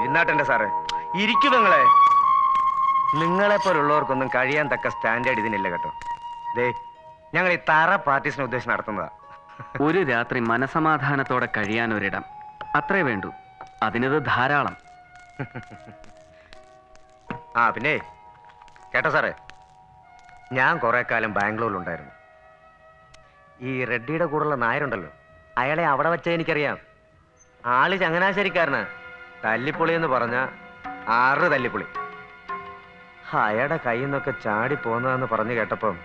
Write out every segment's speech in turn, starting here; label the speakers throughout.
Speaker 1: ഇരുന്നാട്ടെന്റെ സാറേ. ഇരിക്കും നിങ്ങളെ നിങ്ങളെ പോലുള്ളവർക്കൊന്നും കഴിയാൻ തക്ക സ്റ്റാൻഡേർഡ് ഇതിനില്ല കേട്ടോ. ദേ ഞങ്ങൾ ഈ തറ പാർട്ടീസിനെ ഉദ്ദേശം നടത്തുന്നതാ.
Speaker 2: ഒരു രാത്രി മനസമാധാനത്തോടെ കഴിയാൻ ഒരിടം അത്രേ വേണ്ടൂ. അതിനത് ധാരാളം.
Speaker 1: ആ പിന്നെ കേട്ടോ സാറേ. ഞാൻ കുറെ കാലം ബാംഗ്ലൂരിലുണ്ടായിരുന്നു. ഈ റെഡ്ഡിയുടെ കൂടെയുള്ള നായരുണ്ടല്ലോ. അയാളെ അവിടെ വെച്ചേ എനിക്കറിയാം. ആൾ ചങ്ങനാശ്ശേരിക്കാരനാ. തല്ലിപ്പൊളി എന്ന് പറഞ്ഞ ആറ് തല്ലിപ്പൊളി. അയാടെ കയ്യിൽ നിന്നൊക്കെ ചാടി പോന്നതെന്ന് പറഞ്ഞു കേട്ടപ്പം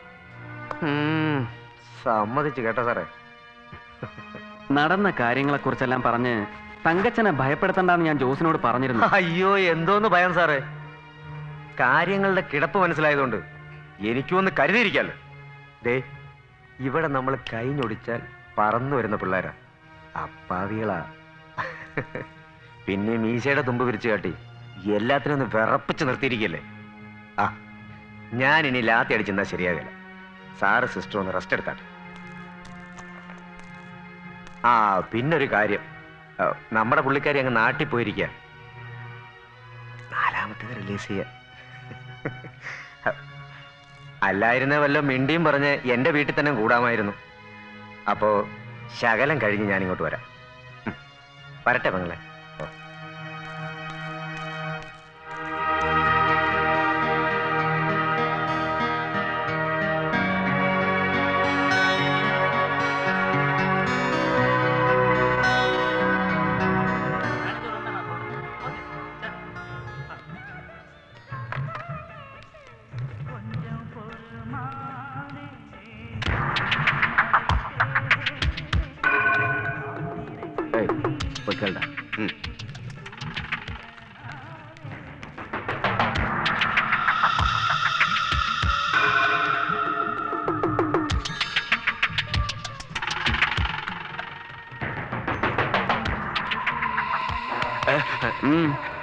Speaker 1: ഉം, സമ്മതിച്ചു കേട്ടോ സാറേ.
Speaker 2: നടന്ന കാര്യങ്ങളെ കാര്യങ്ങളെക്കുറിച്ചെല്ലാം പറഞ്ഞ് തങ്കച്ചനെ ഭയപ്പെടുത്തണ്ടെന്ന് ഞാൻ ജോസിനോട് പറഞ്ഞിരുന്നു.
Speaker 1: അയ്യോ എന്തോന്ന് ഭയം സാറേ. കാര്യങ്ങളുടെ കിടപ്പ് മനസ്സിലായതുകൊണ്ട് എനിക്കും ഒന്ന് കരുതിയിരിക്കാലോ. ദേ ഇവിടെ നമ്മൾ കൈഞ്ഞൊടിച്ചാൽ പറന്നു വരുന്ന പിള്ളേരാ. അപ്പാവികളാ. പിന്നെ മീശയുടെ തുമ്പ് വിരിച്ചു കാട്ടി. എല്ലാത്തിനും ഒന്ന് വിറപ്പിച്ച് നിർത്തിയിരിക്കല്ലേ? ആ ഞാൻ ഇനി ലാത്തി അടിച്ചെന്നാ ശരിയാകില്ല സാറ് സിസ്റ്റർ ഒന്ന് റെസ്റ്റ് എടുത്താട്ടെ. ആ പിന്നൊരു കാര്യം. നമ്മുടെ പുള്ളിക്കാരി അങ്ങ് നാട്ടിൽ പോയിരിക്കുക നാലാമത്തേത് റിലീസ് ചെയ്യ അല്ലായിരുന്ന വല്ല മിണ്ടിയും പറഞ്ഞ് എന്റെ വീട്ടിൽ തന്നെ കൂടാമായിരുന്നു. അപ്പോൾ ശകലം കഴിഞ്ഞ് ഞാനിങ്ങോട്ട് വരാം. വരട്ടെ പെങ്ങളെ.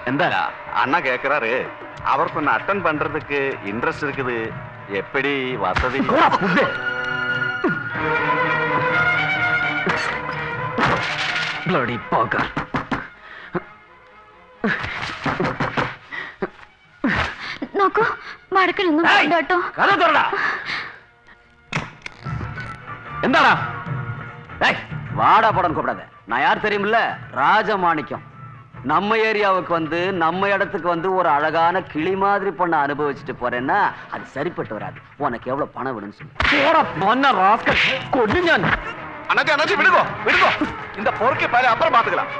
Speaker 2: എന്താ
Speaker 3: அண்ணா கேக்குறாரு அவருக்கு ஒன்று அட்டன் பண்றதுக்கு இன்ட்ரெஸ்ட் இருக்குது எப்படி வசதி
Speaker 2: ബ്ലഡി പോക്കർ
Speaker 4: നോക്കൂ വടക്കലൊന്നും വേണ്ട കേട്ടോ
Speaker 2: കഥ തുറടാ എന്താടാ
Speaker 5: ஏய் வாடா படம் கூப்பிடாத நான் யார் தெரியுமில்ல ராஜமாணிக்கம் நம்ம ஏரியாவுக்கு வந்து நம்ம இடத்துக்கு வந்து ஒரு அழகான கிளி மாதிரி பொண்ணை அனுபவிச்சுட்டு போறேன்னா அது சரிப்பட்டு வராது. உனக்கு எவ்வளவு பணம் வேணும்னு சொல்லு.
Speaker 3: இந்த பொறுக்கை பாரு அப்புறம் பாத்துக்கலாம்.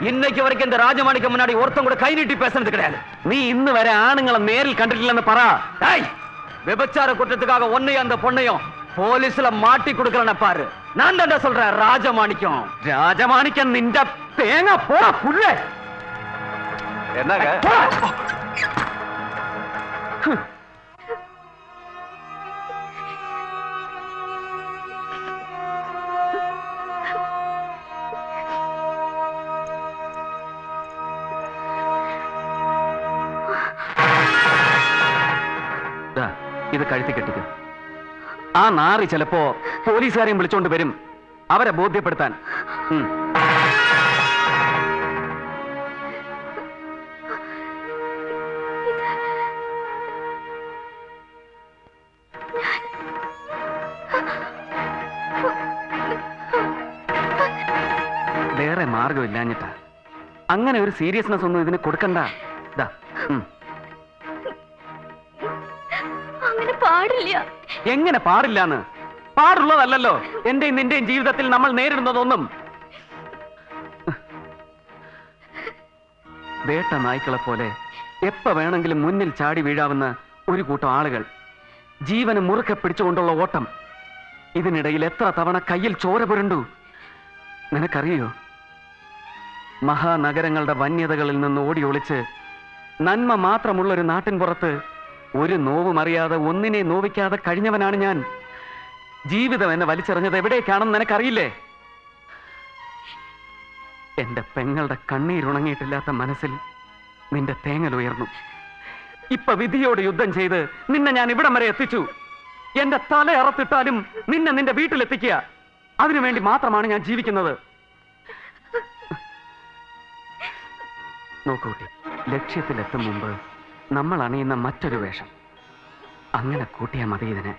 Speaker 5: இன்னைக்கு வரைக்கும் இந்த ராஜமாணிக்க முன்னாடி ஒருத்தன் கூட கை நீட்டி பேசுறது கிடையாது.
Speaker 2: நீ இன்னும் வேற ஆணுங்களை நேரில் கண்டிட்டு
Speaker 5: பரா. விபச்சார குற்றத்துக்காக ஒன்னையும் அந்த பொண்ணையும் போலீஸ்ல மாட்டி கொடுக்கறன பாரு. நான் தாண்டா சொல்றேன் ராஜமாணிக்கம்.
Speaker 2: ராஜமாணிக்கம் நின்ற தேங்க போற
Speaker 3: புள்ள
Speaker 2: என்ன இதை கழுத்து கட்டிக்க. ആ നാറി ചിലപ്പോ പോലീസുകാരെയും വിളിച്ചോണ്ട് വരും. അവരെ ബോധ്യപ്പെടുത്താൻ. വേറെ മാർഗമില്ലാഞ്ഞിട്ടാ അങ്ങനെ ഒരു സീരിയസ്നെസ് ഒന്നും ഇതിന് കൊടുക്കണ്ട.
Speaker 4: അങ്ങനെ പാടില്ല.
Speaker 2: എങ്ങനെ പാടില്ലാന്ന്? പാടുള്ളതല്ലോ എന്റെയും നിന്റെയും ജീവിതത്തിൽ നമ്മൾ നേരിടുന്നതൊന്നും. വേട്ട നായ്ക്കളെ പോലെ എപ്പ വേണമെങ്കിലും മുന്നിൽ ചാടി വീഴാവുന്ന ഒരു കൂട്ടം ആളുകൾ. ജീവന് മുറുക്കെ പിടിച്ചുകൊണ്ടുള്ള ഓട്ടം. ഇതിനിടയിൽ എത്ര തവണ കയ്യിൽ ചോര പുരണ്ടു? നിനക്കറിയോ? മഹാനഗരങ്ങളുടെ വന്യതകളിൽ നിന്ന് ഓടി ഒളിച്ച് നന്മ മാത്രമുള്ളൊരു നാട്ടിൻ പുറത്ത് ഒരു നോവും അറിയാതെ ഒന്നിനെ നോവിക്കാതെ കഴിഞ്ഞവനാണ് ഞാൻ. ജീവിതം എന്നെ വലിച്ചെറിഞ്ഞത് എവിടേക്കാണെന്ന് നിനക്കറിയില്ലേ? എന്റെ പെങ്ങളുടെ കണ്ണീരുണങ്ങിയിട്ടില്ലാത്ത മനസ്സിൽ നിന്റെ തേങ്ങൽ ഉയർന്നു. ഇപ്പൊ വിധിയോട് യുദ്ധം ചെയ്ത് നിന്നെ ഞാൻ ഇവിടം വരെ എത്തിച്ചു. എന്റെ തല അറത്തിട്ടാലും നിന്നെ നിന്റെ വീട്ടിലെത്തിക്കുക. അതിനുവേണ്ടി മാത്രമാണ് ഞാൻ ജീവിക്കുന്നത്. നോക്കൂട്ടി ലക്ഷ്യത്തിലെത്തും മുമ്പ് നമ്മൾ അണിയുന്ന മറ്റൊരു വേഷം. അങ്ങനെ കൂട്ടിയാൽ മതി ഇതിന്.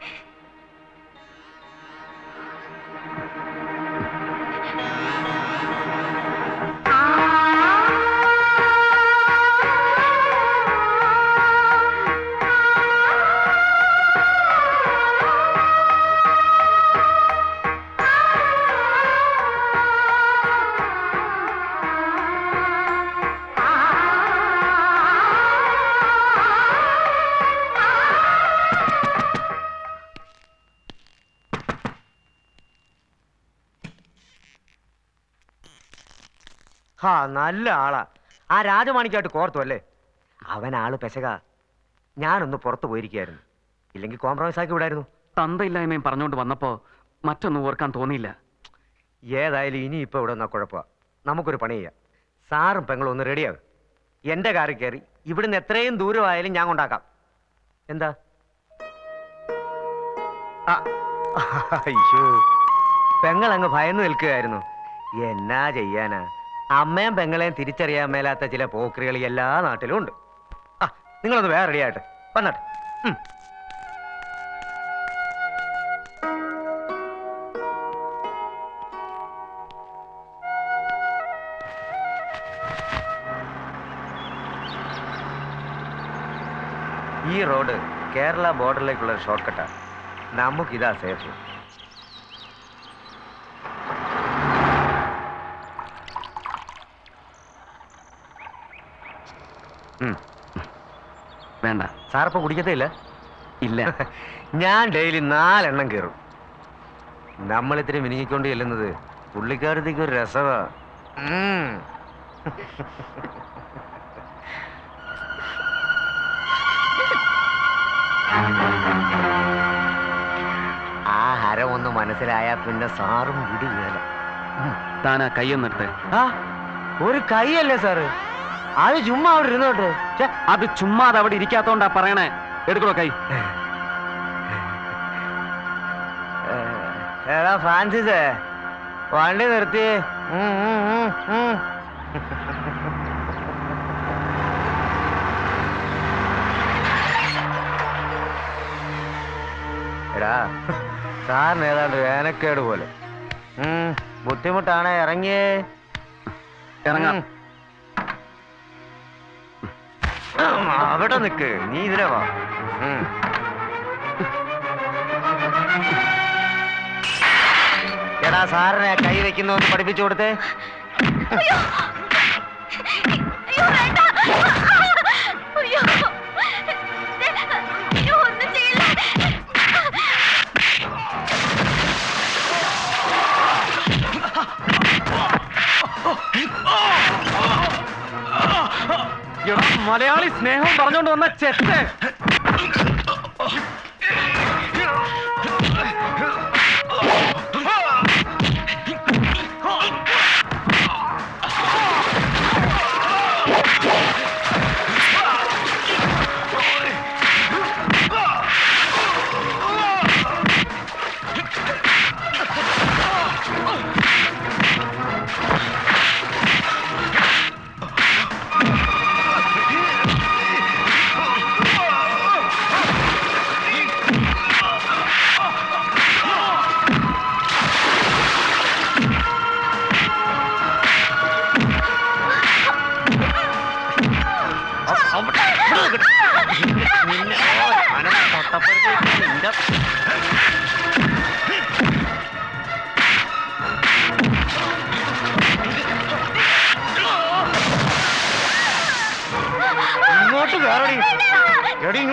Speaker 1: ഹാ നല്ല ആളാ. ആ രാജമാണിക്കായിട്ട് കോർത്തു അല്ലേ? അവൻ ആൾ പെശക. ഞാനൊന്ന് പുറത്തു പോയിരിക്കുകയായിരുന്നു. ഇല്ലെങ്കിൽ കോംപ്രമൈസ് ആക്കി വിടായിരുന്നു.
Speaker 2: തന്തയില്ലായ്മയും പറഞ്ഞുകൊണ്ട് വന്നപ്പോ മറ്റൊന്നും ഓർക്കാൻ തോന്നിയില്ല.
Speaker 1: ഏതായാലും ഇനി ഇപ്പൊ ഇവിടെ നിന്നാ കുഴപ്പമാ. നമുക്കൊരു പണി ചെയ്യാം. സാറും പെങ്ങളും ഒന്ന് റെഡിയാകും എന്റെ കാറിൽ കയറി ഇവിടുന്ന് എത്രയും ദൂരമായാലും ഞാൻ കൊണ്ടാക്കാം. എന്താ? ആ, അങ്ങ് ഭയന്ന് നിൽക്കുകയായിരുന്നു. എന്നാ ചെയ്യാനാ? അമ്മയും പെങ്ങളെയും തിരിച്ചറിയാൻ മേലാത്ത ചില പോക്രികൾ എല്ലാ നാട്ടിലും ഉണ്ട്. ആ നിങ്ങളൊന്ന് വേറെ റെഡിയായിട്ട് വന്നാട്ടെ. ഈ റോഡ് കേരള ബോർഡറിലേക്കുള്ള ഷോർട്ട് കട്ടാണ് നമുക്കിതാ സേഫ്
Speaker 2: വേണ്ട.
Speaker 1: സാറിപ്പോ കുടിക്കത്തില്ല
Speaker 2: ഇല്ല? ഇല്ല.
Speaker 1: ഞാൻ ഡെയിലി നാലെണ്ണം കയറും നമ്മൾ ഇത്തിരി മിനിങ്ങിക്കൊണ്ട് ചെല്ലുന്നത് പുള്ളിക്കാരത്തേക്ക് ഒരു രസമാ. ആ ഹരം ഒന്ന് മനസ്സിലായാ പിന്നെ സാറും വിടുകയല്ല
Speaker 2: താനാ ആ കയ്യൊന്നെടുത്ത്
Speaker 1: ആ ഒരു കൈയല്ലേ സാറ്? അത് ചുമ്മാ അവിടെ ഇരുന്നോട്ടെ ചുമ്മാ
Speaker 2: അത് അവിടെ ഇരിക്കാത്തോണ്ടാ പറയണേ. എടുക്കണോ കൈ?
Speaker 1: ഏടാ എടാ ഫ്രാൻസിസേ? വണ്ടി നിർത്തി. എടാ സാറിന് ഏതാണ്ട് വേനക്കേട് പോലെ. ബുദ്ധിമുട്ടാണേ ഇറങ്ങിയേ.
Speaker 2: ഇറങ്ങാം.
Speaker 1: അവിടെ നിക്ക്. നീ ഇതിലെ വാ. എടാ സാറിനെ കൈ വെക്കുന്നോന്ന് പഠിപ്പിച്ചു കൊടുത്തേ.
Speaker 2: മലയാളി സ്നേഹം പറഞ്ഞോണ്ട് വന്ന ചെത്ത്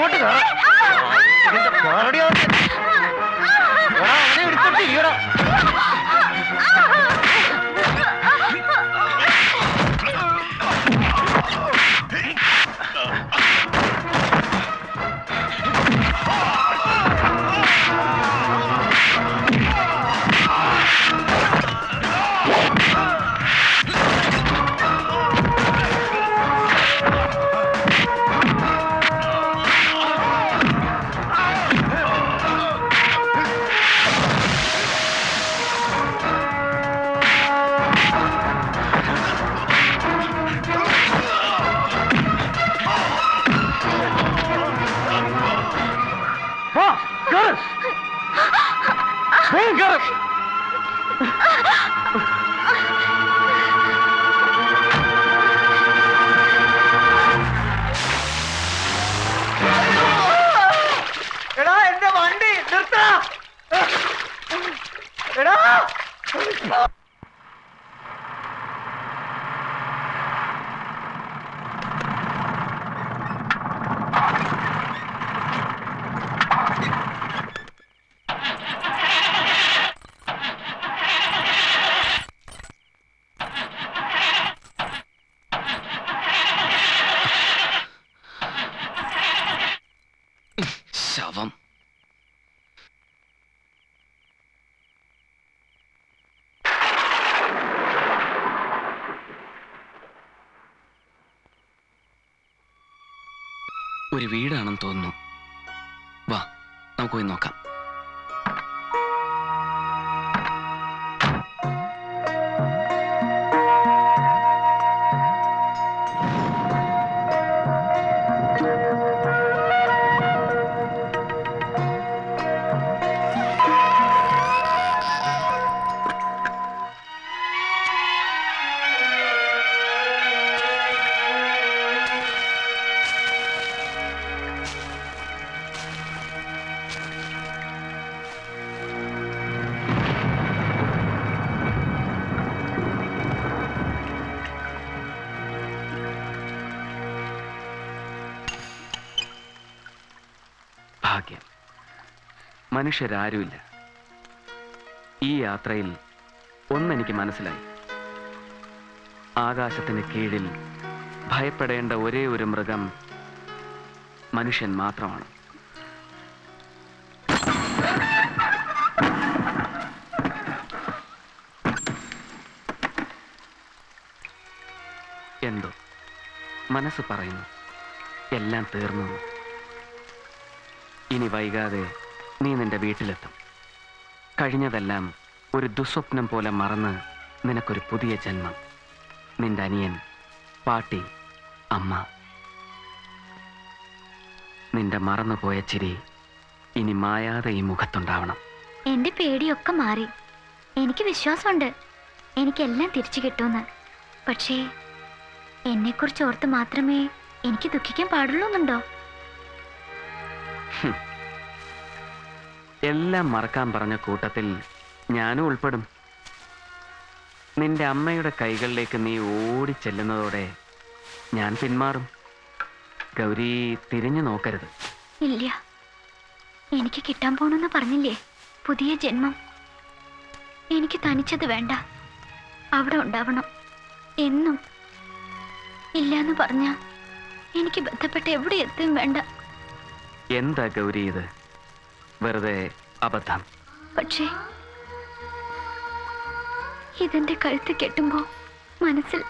Speaker 1: എടി ഇങ്ങോട്ട് കയറ
Speaker 6: 그럼! വീടാണെന്ന് തോന്നുന്നു. വാ നമുക്ക് പോയി നോക്കാം.
Speaker 2: ഭാഗ്യം. മനുഷ്യരാരുമില്ല. ഈ യാത്രയിൽ ഒന്നെനിക്ക് മനസ്സിലായി. ആകാശത്തിന് കീഴിൽ ഭയപ്പെടേണ്ട ഒരേ ഒരു മൃഗം മനുഷ്യൻ മാത്രമാണ്. എന്തോ മനസ്സ് പറയുന്നു. എല്ലാം തീർന്നു. ഇനി വൈകാതെ നീ നിന്റെ വീട്ടിലെത്തും. കഴിഞ്ഞതെല്ലാം ഒരു ദുസ്വപ്നം പോലെ മറന്ന് നിനക്കൊരു പുതിയ ജന്മം. നിന്റെ അനിയൻ പാട്ടി അമ്മ. നിന്റെ മറന്നുപോയ ചിരി ഇനി മായാതെ ഈ മുഖത്തുണ്ടാവണം.
Speaker 4: എന്റെ പേടിയൊക്കെ മാറി. എനിക്ക് വിശ്വാസമുണ്ട്. എനിക്കെല്ലാം തിരിച്ചു കിട്ടുമെന്ന്. പക്ഷേ എന്നെക്കുറിച്ച് ഓർത്ത് മാത്രമേ എനിക്ക് ദുഃഖിക്കാൻ പാടുള്ളൂ എന്നുണ്ടോ
Speaker 2: എല്ലാം മറക്കാൻ പറഞ്ഞ കൂട്ടത്തിൽ ഞാനും ഉൾപ്പെടും. നിന്റെ അമ്മയുടെ കൈകളിലേക്ക് നീ ഓടിച്ചെല്ലുന്നതോടെ ഞാൻ പിന്മാറും. ഗൗരി തിരിഞ്ഞു നോക്കരുത്.
Speaker 4: ഇല്ല. എനിക്ക് കിട്ടാൻ പോണെന്ന് പറഞ്ഞില്ലേ? പുതിയ ജന്മം. എനിക്ക് തനിച്ചത് വേണ്ട. അവിടെ ഉണ്ടാവണം. എന്നും ഇല്ലാന്ന് പറഞ്ഞ എനിക്ക് ബന്ധപ്പെട്ട് എവിടെ എത്തും വേണ്ട.
Speaker 2: എന്താ ഗൗരി ഇത്? വെറുതെ അബദ്ധം.
Speaker 4: പക്ഷേ ഇതെന്റെ കഴുത്ത് കെട്ടുമ്പോ മനസ്സിൽ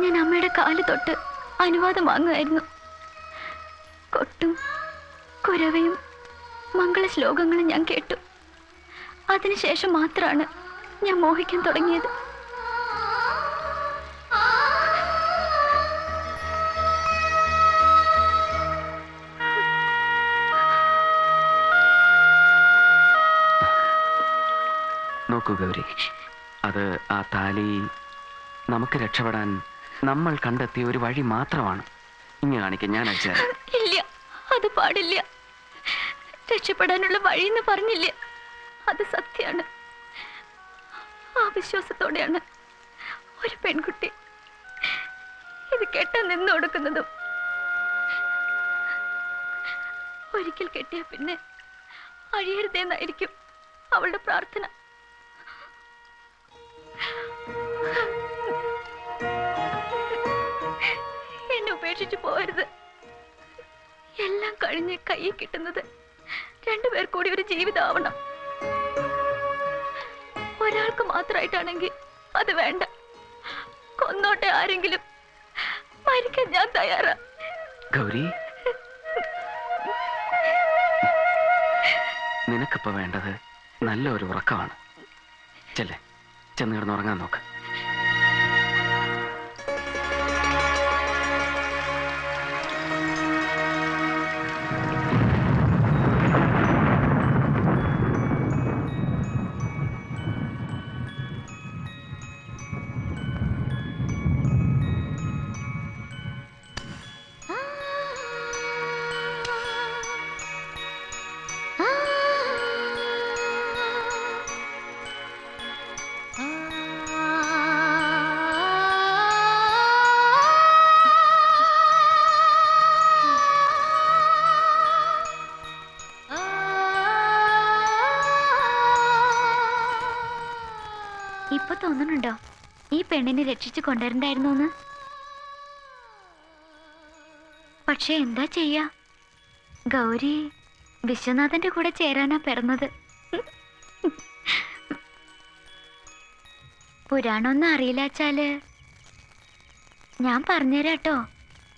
Speaker 4: ഞാൻ അമ്മയുടെ കാൽ തൊട്ട് അനുവാദം വാങ്ങുമായിരുന്നു. കൊട്ടും കുരവയും മംഗള ശ്ലോകങ്ങളും ഞാൻ കേട്ടു. അതിനുശേഷം മാത്രമാണ് ഞാൻ മോഹിക്കാൻ തുടങ്ങിയത്.
Speaker 2: നോക്കൂ ഗൗരി. അത് ആ താലി നമുക്ക് രക്ഷപ്പെടാൻ നമ്മൾ കണ്ടെത്തിയ ഒരു വഴി മാത്രമാണ്. ഇങ്ങനെ കാണിക്കാൻ ഞാൻ അയച്ചത്
Speaker 4: ഇല്ല അത് പാടില്ല. രക്ഷപ്പെടാനുള്ള വഴി എന്ന് പറഞ്ഞില്ല. അത് സത്യമാണ്. ആ വിശ്വാസത്തോടെയാണ് ഒരു പെൺകുട്ടി ഇത് കെട്ടാൻ നിന്ന് കൊടുക്കുന്നതും. ഒരിക്കൽ കെട്ടിയ പിന്നെ അഴിയരുതേന്നായിരിക്കും അവളുടെ പ്രാർത്ഥന. ഉപേക്ഷിച്ചു പോകരുത്. എല്ലാം കഴിഞ്ഞ് കയ്യിൽ കിട്ടുന്നത് രണ്ടുപേർ കൂടി ഒരു ജീവിതമാവണം ഒരാൾക്ക് മാത്രമായിട്ടാണെങ്കിൽ അത് വേണ്ട. കൊന്നോട്ടെ ആരെങ്കിലും. മരിക്കാൻ ഞാൻ തയ്യാറാ.
Speaker 2: ഗൗരി. നിനക്കിപ്പോ വേണ്ടത് നല്ല ഒരു ഉറക്കമാണ്. ചെല്ലേ. ചെന്ന് കിടന്ന് ഉറങ്ങാൻ നോക്ക്.
Speaker 7: പെണ്ണിനെ രക്ഷിച്ചു കൊണ്ടുവരണ്ടായിരുന്നു എന്ന് പക്ഷെ എന്താ ചെയ്യാ? ഗൗരി വിശ്വനാഥന്റെ കൂടെ ചേരാനാ പിറന്നത്. പുരാണമൊന്നും അറിയില്ലാച്ചാൽ ഞാൻ പറഞ്ഞുതരാട്ടോ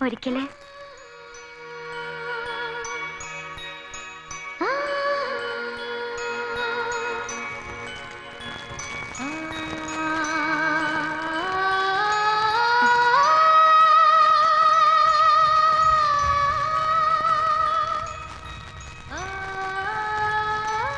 Speaker 7: ഒരിക്കലേ.